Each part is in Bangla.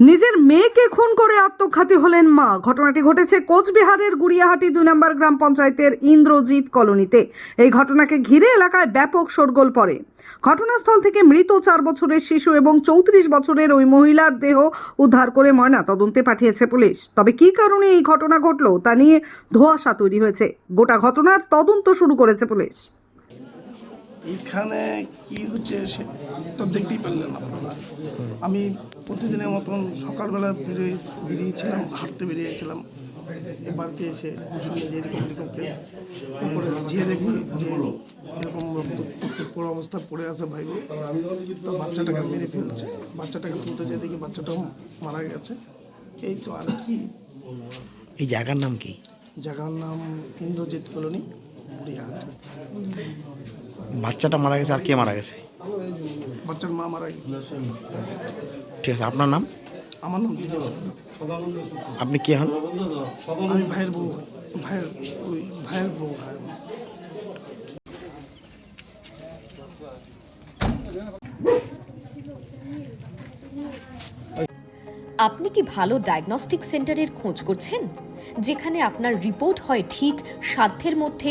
নিজের মেয়েকে খুন করে আত্মঘাতী হলেন মা। ঘটনাটি ঘটেছে কোচবিহারের গুড়িয়াহাটি দুই নম্বর গ্রাম পঞ্চায়েতের ইন্দ্রজিৎ কলোনিতে। এই ঘটনাকে ঘিরে এলাকায় ব্যাপক শোরগোল পড়ে। ঘটনাস্থল থেকে মৃত চার বছরের শিশু এবং চৌত্রিশ বছরের ওই মহিলার দেহ উদ্ধার করে ময়না তদন্তে পাঠিয়েছে পুলিশ। তবে কী কারণে এই ঘটনা ঘটলো তা নিয়ে ধোঁয়াশা তৈরি হয়েছে। গোটা ঘটনার তদন্ত শুরু করেছে পুলিশ। এইখানে কি হচ্ছে সে তো দেখতেই পারলেন আপনারা। আমি প্রতিদিনের মতন সকালবেলা বেরিয়ে বেরিয়েছিলাম হাঁটতে বেরিয়েছিলাম। এবারকে এসে শুনি যে এরকম এরকম কেস দেখি যে এরকম পুরো অবস্থা পড়ে আছে ভাই তো বাচ্চাটাকে মেরে ফেলছে। বাচ্চাটাকে তুলতে যেয়ে দেখি বাচ্চাটাও মারা গেছে। এই তো আর কি। এই জায়গার নাম কি? জায়গার নাম ইন্দ্রজিৎ কলোনি বুড়িহাট বাচ্চাটা মারা গেছে আর কে মারা গেছে? বাচ্চার মা মারা গেছে। ঠিক আছে আপনার নাম? আমার নাম আপনি কে হন? আমি ভাইয়ের বউ। ভাইয়ের ওই ভাইয়ের বউ আপনি কি ভালো ডায়াগনস্টিক সেন্টারের খোঁজ করছেন? যেখানে আপনার রিপোর্ট হয় ঠিক সাধ্যের মধ্যে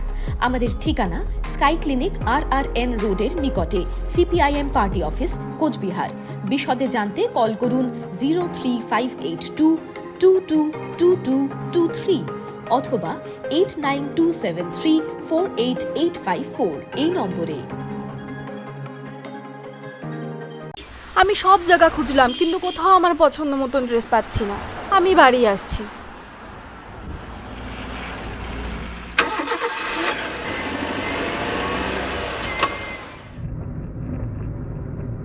আমাদের ঠিকানা sky clinic R R N রোডের নিকটে, সিপিআইএম পার্টি অফিস, কোচবিহার। বিশদে জানতে কল করুন zero three five eight two two two two two two three অথবা eight nine two seven three four eight eight five four এই নম্বরে। আমি সব জায়গা খুঁজলাম, কিন্তু কোথাও আমার পছন্দ মতন ড্রেস পাচ্ছি না। আমি বাড়ি আসছি।